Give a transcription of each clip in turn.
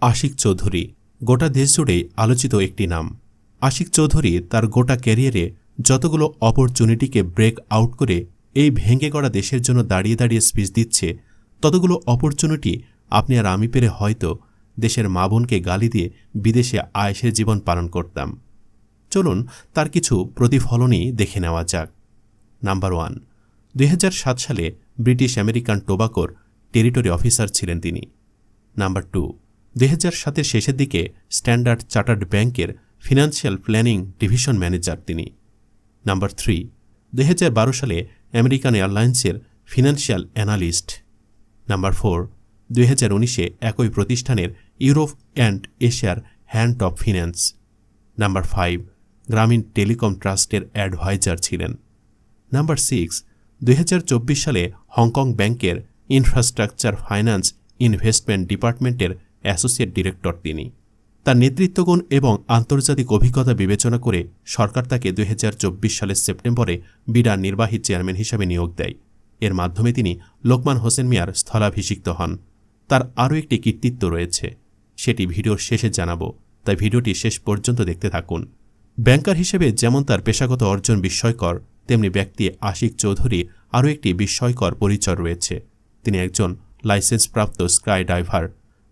আশিক চৌধুরী। গোটা দেশ জুড়েই আলোচিত একটি নাম। আশিক চৌধুরী তার গোটা ক্যারিয়ারে যতগুলো অপরচুনিটিকে ব্রেক আউট করে এই ভেঙে গড়া দেশের জন্য দাঁড়িয়ে দাঁড়িয়ে স্পিচ দিচ্ছে, ততগুলো অপরচুনিটি আপনি আর আমি পেরে হয়তো দেশের মা বোনকে গালি দিয়ে বিদেশে আয়েসের জীবন পালন করতাম। চলুন তার কিছু প্রতিফলনই দেখে নেওয়া যাক। নাম্বার ওয়ান, দুই হাজার সাত সালে ব্রিটিশ আমেরিকান টোবাকোর টেরিটরি অফিসার ছিলেন তিনি। নাম্বার টু দুই সাতের শেষের দিকে স্ট্যান্ডার্ড চার্টার্ড ব্যাংকের ফিনান্সিয়াল প্ল্যানিং ডিভিশন ম্যানেজার তিনি। নাম্বার থ্রি, দুই হাজার বারো সালে আমেরিকান এয়ারলাইন্সের ফিনান্সিয়াল অ্যানালিস্ট। নাম্বার ফোর, দুই হাজার উনিশে একই প্রতিষ্ঠানের ইউরোপ অ্যান্ড এশিয়ার hand of finance. Number five, Grameen Telecom ট্রাস্টের অ্যাডভাইজার ছিলেন। নাম্বার সিক্স, দুই হাজার চব্বিশ সালে হংকং ব্যাংকের ইনফ্রাস্ট্রাকচার ফাইন্যান্স ইনভেস্টমেন্ট ডিপার্টমেন্টের অ্যাসোসিয়েট ডিরেক্টর তিনি। তার নেতৃত্বগুণ এবং আন্তর্জাতিক অভিজ্ঞতা বিবেচনা করে সরকার তাকে দুই হাজার চব্বিশ সালের সেপ্টেম্বরে বিডার নির্বাহী চেয়ারম্যান হিসেবে নিয়োগ দেয়। এর মাধ্যমে তিনি লোকমান হোসেন মিয়ার স্থলাভিষিক্ত হন। তার আরও একটি কৃতিত্ব রয়েছে। সেটি ভিডিওর শেষে জানাব। তাই ভিডিওটি শেষ পর্যন্ত দেখতে থাকুন। ব্যাংকার হিসেবে যেমন তার পেশাগত অর্জন বিস্ময়কর, তেমনি ব্যক্তি আশিক চৌধুরী আরও একটি বিস্ময়কর পরিচয় রয়েছে। তিনি একজন লাইসেন্সপ্রাপ্ত স্কাই ডাইভার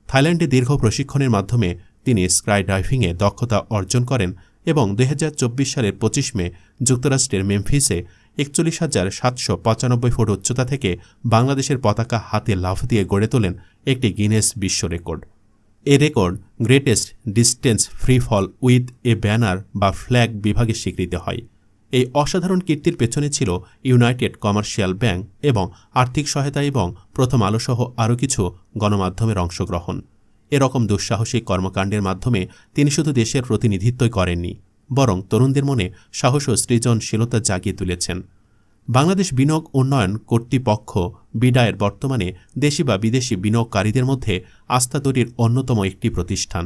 থাইল্যান্ডে দীর্ঘ প্রশিক্ষণের মাধ্যমে তিনি স্কাই ডাইভিংয়ে দক্ষতা অর্জন করেন এবং দু হাজার চব্বিশ সালের পঁচিশ মে যুক্তরাষ্ট্রের মেমফিসে একচল্লিশ হাজার সাতশো পঁচানব্বই ফুট উচ্চতা থেকে বাংলাদেশের পতাকা হাতে লাফ দিয়ে গড়ে তোলেন একটি গিনেস বিশ্ব record. A record greatest distance free fall with a banner বা ফ্ল্যাগ বিভাগে স্বীকৃত হয়। এই অসাধারণ কীর্তির পেছনে ছিল ইউনাইটেড কমার্শিয়াল ব্যাংক এবং আর্থিক সহায়তা এবং প্রথম আলোসহ আরও কিছু গণমাধ্যমের অংশগ্রহণ। এরকম দুঃসাহসিক কর্মকাণ্ডের মাধ্যমে তিনি শুধু দেশের প্রতিনিধিত্বই করেননি, বরং তরুণদের মনে সাহস ও সৃজনশীলতা জাগিয়ে তুলেছেন। বাংলাদেশ বিনিয়োগ উন্নয়ন কর্তৃপক্ষ বিডায়ের বর্তমানে দেশি বা বিদেশি বিনিয়োগকারীদের মধ্যে আস্থা তৈরির অন্যতম একটি প্রতিষ্ঠান।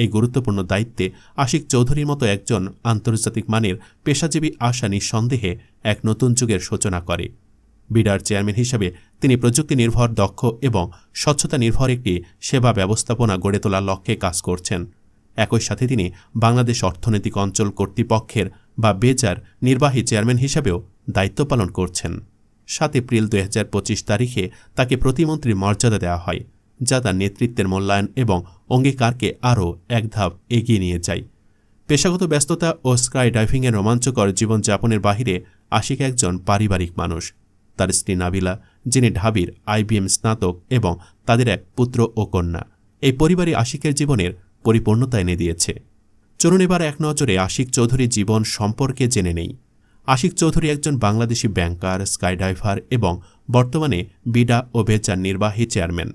এই গুরুত্বপূর্ণ দায়িত্বে আশিক চৌধুরীর মতো একজন আন্তর্জাতিক মানের পেশাজীবী আশা নিঃসন্দেহে এক নতুন যুগের সূচনা করে। বিডার চেয়ারম্যান হিসেবে তিনি প্রযুক্তি নির্ভর, দক্ষ এবং স্বচ্ছতা নির্ভর একটি সেবা ব্যবস্থাপনা গড়ে তোলার লক্ষ্যে কাজ করছেন। একই সাথে তিনি বাংলাদেশ অর্থনৈতিক অঞ্চল কর্তৃপক্ষের বা বেজার নির্বাহী চেয়ারম্যান হিসেবেও দায়িত্ব পালন করছেন। সাত এপ্রিল দু হাজার পঁচিশ তারিখে তাকে প্রতিমন্ত্রীর মর্যাদা দেওয়া হয়। যা তার নেতৃত্বের মূল্যায়ন এবং অঙ্গীকারকে আরও এক ধাপ এগিয়ে নিয়ে যায়। পেশাগত ব্যস্ততা ও স্কাই ডাইভিংয়ের রোমাঞ্চকর জীবনযাপনের বাহিরে আশিক একজন পারিবারিক মানুষ। তার স্ত্রী নাবিলা, যিনি ঢাবির আইবিএম স্নাতক এবং তাদের এক পুত্র ও কন্যা। এই পরিবারই আশিকের জীবনের পরিপূর্ণতা এনে দিয়েছে। চলুন এবার এক নজরে আশিক চৌধুরীর জীবন সম্পর্কে জেনে নেই। আশিক চৌধুরী একজন বাংলাদেশি ব্যাংকার, স্কাইডাইভার এবং বর্তমানে বিডা ও বেচার নির্বাহী চেয়ারম্যান।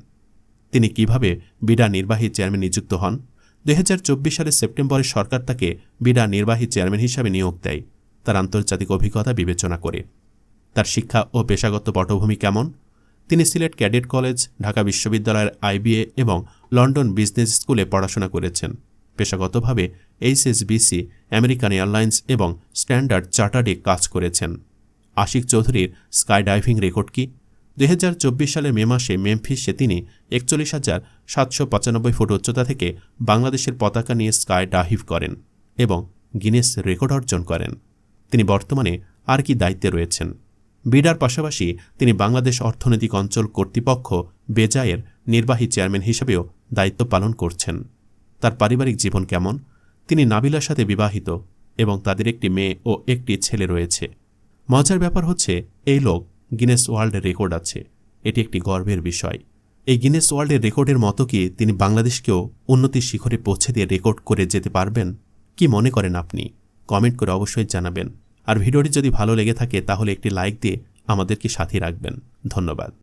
তিনি কীভাবে বিডা নির্বাহী চেয়ারম্যান নিযুক্ত হন? দুই হাজার চব্বিশ সালের সেপ্টেম্বরে সরকার তাকে বিডা নির্বাহী চেয়ারম্যান হিসাবে নিয়োগ দেয়। তার আন্তর্জাতিক অভিজ্ঞতা বিবেচনা করে। তার শিক্ষা ও পেশাগত পটভূমি কেমন? তিনি সিলেট ক্যাডেট কলেজ, ঢাকা বিশ্ববিদ্যালয়ের আইবিএ এবং লন্ডন বিজনেস স্কুলে পড়াশোনা করেছেন। পেশাগতভাবে এইচএসবিসি, আমেরিকান এয়ারলাইন্স এবং স্ট্যান্ডার্ড চার্টার্ডে কাজ করেছেন। আশিক চৌধুরীর স্কাই ডাইভিং রেকর্ড কি? দুই সালের মে মাসে মেমফিসে তিনি একচল্লিশ হাজার সাতশো পঁচানব্বই ফুট উচ্চতা থেকে বাংলাদেশের পতাকা নিয়ে স্কাই ডাইভ করেন এবং গিনেস রেকর্ড অর্জন করেন। তিনি বর্তমানে আর কি দায়িত্বে রয়েছেন। বিডার পাশাপাশি তিনি বাংলাদেশ অর্থনৈতিক অঞ্চল কর্তৃপক্ষ বেজায়ের নির্বাহী চেয়ারম্যান হিসেবেও দায়িত্ব পালন করছেন। তার পারিবারিক জীবন কেমন? তিনি নাবিলার সাথে বিবাহিত এবং তাদের একটি মেয়ে ও একটি ছেলে রয়েছে। মজার ব্যাপার হচ্ছে, এই লোক গিনেস ওয়ার্ল্ডের রেকর্ড আছে। এটি একটি গর্বের বিষয়। এই গিনেস ওয়ার্ল্ডের রেকর্ডের মতো কি তিনি বাংলাদেশকেও উন্নতির শিখরে পৌঁছে দিয়ে রেকর্ড করে যেতে পারবেন? কি মনে করেন আপনি? কমেন্ট করে অবশ্যই জানাবেন। আর ভিডিওটি যদি ভালো লেগে থাকে, তাহলে একটি লাইক দিয়ে আমাদেরকে সাথে রাখবেন। ধন্যবাদ।